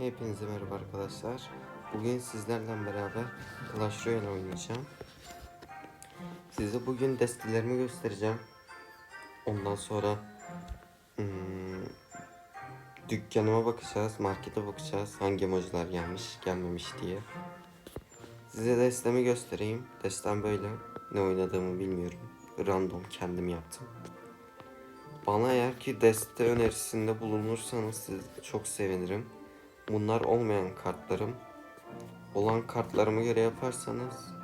Hepinize merhaba arkadaşlar. Bugün sizlerle beraber Clash Royale oynayacağım. Size bugün destelerimi göstereceğim. Ondan sonra hmm, dükkanıma bakacağız, markete bakacağız. Hangi emojiler gelmiş, gelmemiş diye. Size destemi göstereyim. Destem böyle. Ne oynadığımı bilmiyorum. Random kendim yaptım. Bana eğer ki deste önerisinde bulunursanız siz çok sevinirim. Bunlar olmayan kartlarım. Olan kartlarıma göre yaparsanız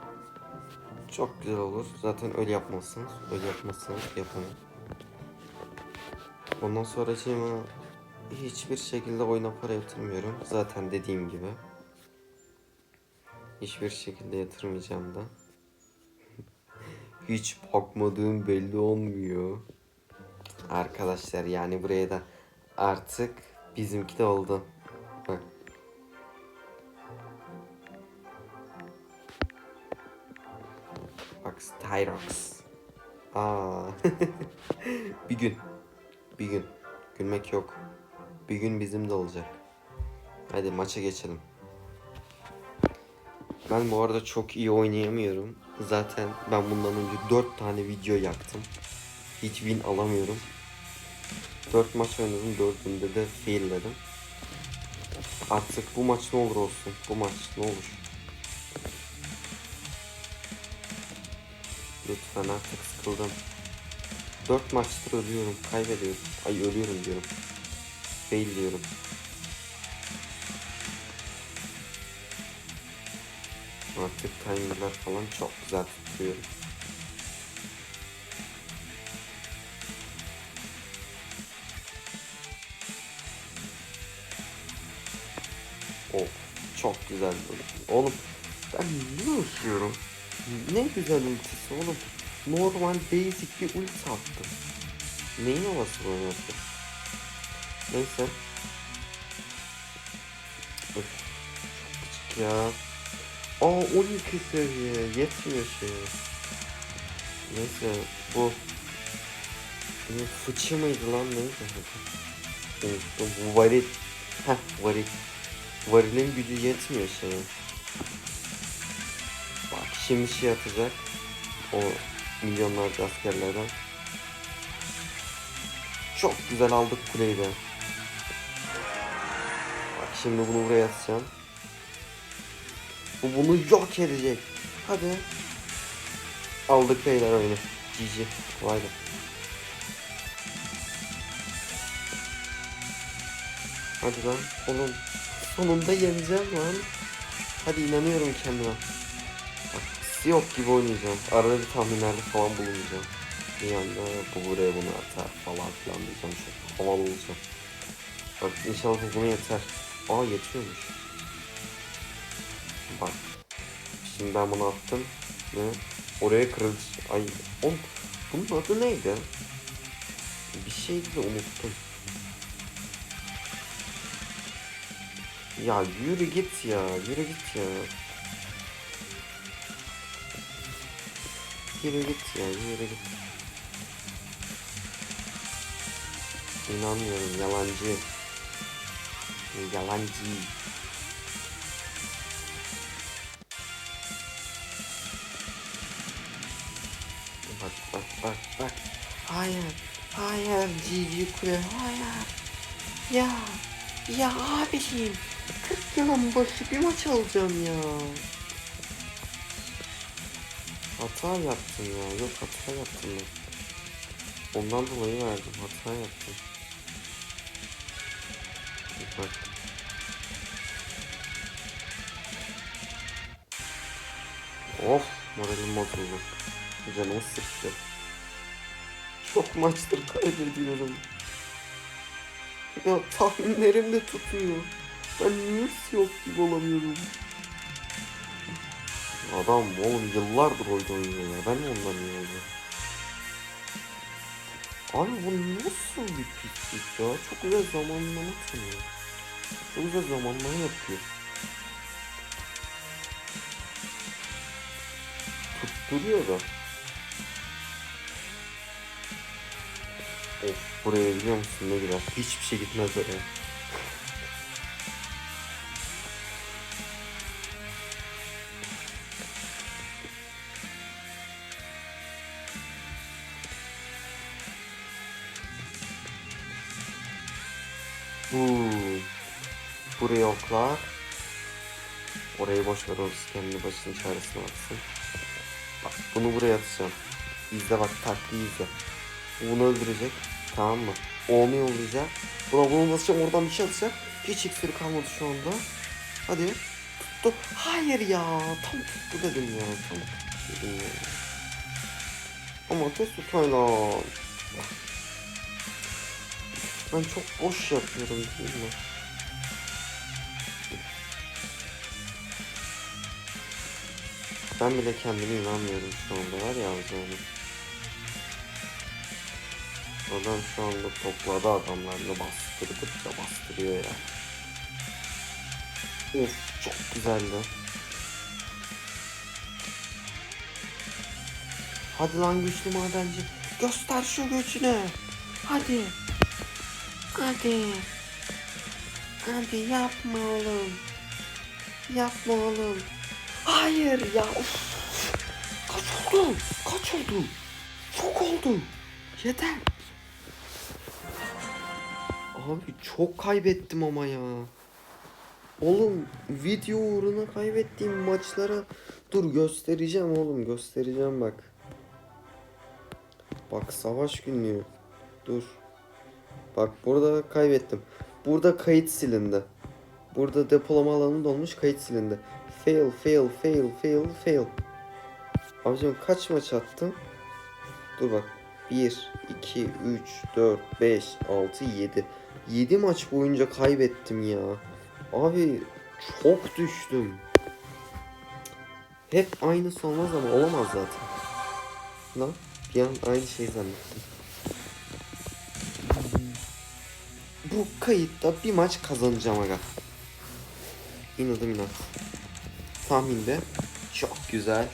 çok güzel olur. Zaten öyle yapmazsınız. Öyle yapmazsanız yapamam. Ondan sonra hiçbir şekilde oyuna para yatırmıyorum. Zaten dediğim gibi. Hiçbir şekilde yatırmayacağım da. Hiç bakmadığım belli olmuyor. Arkadaşlar yani buraya da artık bizimki de oldu. Bak. Bak Styrox. Aa. bir gün. Bir gün. Gülmek yok. Bir gün bizim de olacak. Hadi maça geçelim. Ben bu arada çok iyi oynayamıyorum. Zaten ben bundan önce 4 tane video yaktım. Hiç win alamıyorum. 4 maç oynadım. 4'ünde de failledim. Artık bu maç ne olur olsun. Bu maç ne olur. Lütfen artık sıkıldım. 4 maçtır ölüyorum. Kaybediyorum. Ay ölüyorum diyorum. Fail diyorum. Artık timer'lar falan çok güzel tutuyorum. Of çok güzel böyle. Oğlum ben ne yaşıyorum? Ne güzel ultisi oğlum. Normal basic bir ulti attım. Neyin havası bu oynattı? Neyse. Öf, çok küçük ya. Aa 12 seviye yetmiyor şey. Neyse bu ne fıçı mıydı lan neydi? Unuttum. Bu varil. Heh varil. Varilin gücü yetmiyor şeye. Bak şimdi şey atacak. O milyonlarca askerlerden. Çok güzel aldık kuleyi de. Bak şimdi bunu buraya atacağım. Bu bunu yok edecek. Hadi. Aldık beyler oyunu. GG. Vay be. Hadi lan oğlum. Sonunda yeneceğim lan. Hadi inanıyorum kendime. Yok gibi oynayacağım. Arada bir tahminlerde falan bulunacağım. Bir anda bu buraya bunu atar falan filan diyeceğim. Çok havalı olacağım. Bak inşallah buna yeter. Aa yetiyormuş. Bak. Şimdi ben bunu attım. Ne? Oraya kırılış. Ay. Oğlum, bunun adı neydi? Bir şeydi de unuttum. Ya yürü git ya. Yürü git ya. Yürü git ya. Yürü git. İnanmıyorum. Yalancı. Yalancı. Bak bak bak bak. Hayır. Hayır. Cici kule. Hayır. Ya. Ya abiciğim. 40 yılın başı bir maç alacağım ya. Hata yaptım ya. Yok hata yaptım ben. Ondan dolayı verdim. Hata yaptım. Bak. Of moralim bozuldu. Canımı sıktı. Çok maçtır kaybediyorum. Ya tahminlerim de tutmuyor. Ben niye yok gibi olamıyorum? Adam oğlum yıllardır oyun oynuyor ya. Ben ondan niye oynuyorum? Abi bu nasıl bir pislik ya? Çok güzel zamanlama tanıyor. Çok güzel zamanlama yapıyor. Tutturuyor da. Of buraya biliyor musun ne gider? Hiçbir şey gitmez oraya. Buraya oklar. Orayı boş ver orası kendi başının çaresine baksın. Bak bunu buraya atacağım. İzle bak taktiği izle. Bu Bunu öldürecek. Tamam mı? O onu yollayacak. Buna bunu basacağım oradan bir şey atacak. Hiç iksiri kalmadı şu anda. Hadi. Tuttu. Hayır ya. Tam tuttu dedim ya. Tam tuttu dedim ya. Ama test tutayla. Ben çok boş yapıyorum değil mi? Ben bile kendime inanmıyorum şu anda var ya yani. Adam şu anda topladı adamlarını bastırdıkça bastırıyor ya. Of çok güzeldi. Hadi lan güçlü madenci. Göster şu gücünü. Hadi. Hadi. Hadi yapma oğlum. Yapma oğlum. Hayır ya. Of. Kaç oldu? Kaç oldu? Çok oldu. Yeter. Abi çok kaybettim ama ya. Oğlum video uğruna kaybettiğim maçlara dur göstereceğim oğlum göstereceğim bak. Bak savaş günlüğü. Dur. Bak burada kaybettim. Burada kayıt silindi. Burada depolama alanı dolmuş kayıt silindi. Fail, fail, fail, fail, fail. Abicim kaç maç attım? Dur bak. 1, 2, 3, 4, 5, 6, 7. 7 maç boyunca kaybettim ya. Abi çok düştüm. Hep aynısı olmaz ama olamaz zaten. Lan bir an aynı şeyi zannettim. Bu kayıtta bir maç kazanacağım aga. İnadım inat. Tahminde çok güzel.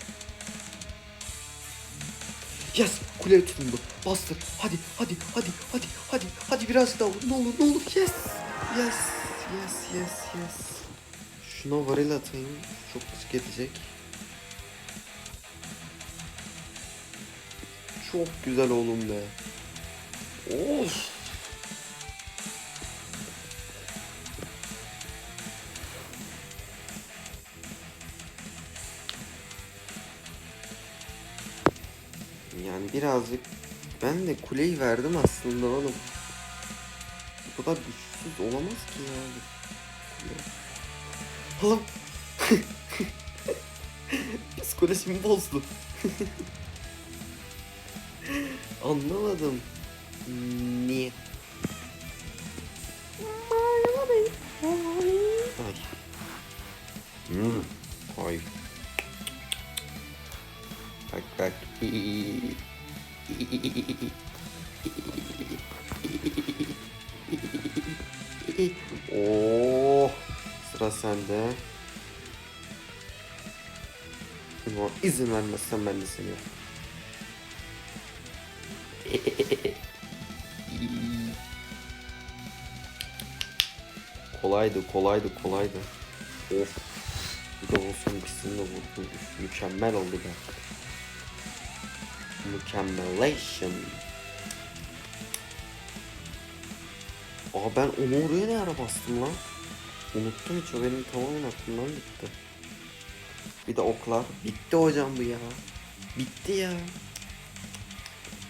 Yes! Kuleye tutundu. Bastır. Hadi, hadi, hadi, hadi, hadi, hadi birazcık daha vur. Ne olur, ne olur. Yes! Yes, yes, yes, yes. Şuna varil atayım. Çok risk edecek. Çok güzel oğlum be. Of! Birazcık ben de kuleyi verdim aslında oğlum. Bu kadar güçsüz olamaz ki ya. Oğlum. Psikolojimi bozdu. Anlamadım. Niye? Ay. Hmm. Ay. Bak bak. Oo, sıra sende. Ama izin vermezsen ben de seni. kolaydı, kolaydı, kolaydı. Of. Bir de olsun ikisini de vurdum. Mükemmel oldu be. Mükemmellation. Aa ben onu oraya ne ara bastım lan? Unuttum hiç o benim tamamen aklımdan gitti. Bir de oklar. Bitti hocam bu ya. Bitti ya.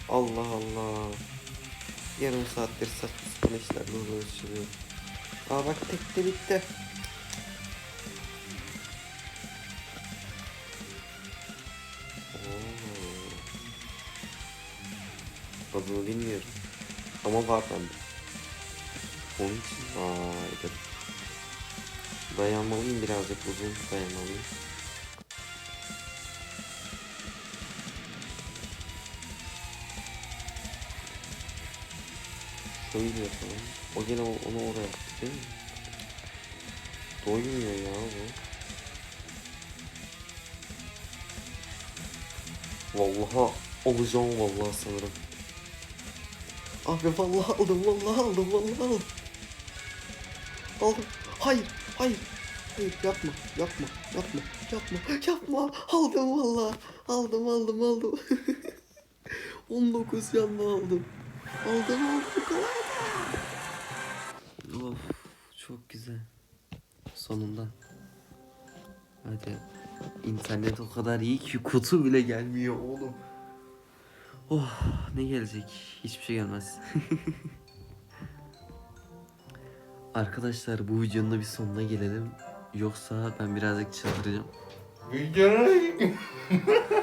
Allah Allah. Yarım saattir saçma sapan işlerle uğraşıyor. Aa bak tek de bitti. Adını bilmiyorum. Ama var bende. Onun için vay be. Dayanmalıyım birazcık uzun dayanmalıyım. Şöyle yapalım. O gene onu oraya attı değil mi? Doymuyor ya bu. Vallahi alacağım vallahi sanırım. Abi vallahi aldım vallahi aldım vallahi aldım. Aldım. Hayır hayır. Hayır yapma yapma yapma yapma yapma. Aldım vallahi. Aldım aldım aldım. 19 yanına aldım. Aldım aldım kolay. Of çok güzel. Sonunda. Hadi. İnternet o kadar iyi ki kutu bile gelmiyor oğlum. Oh ne gelecek? Hiçbir şey gelmez. Arkadaşlar bu videonun da bir sonuna gelelim. Yoksa ben birazcık çıldıracağım. Videonun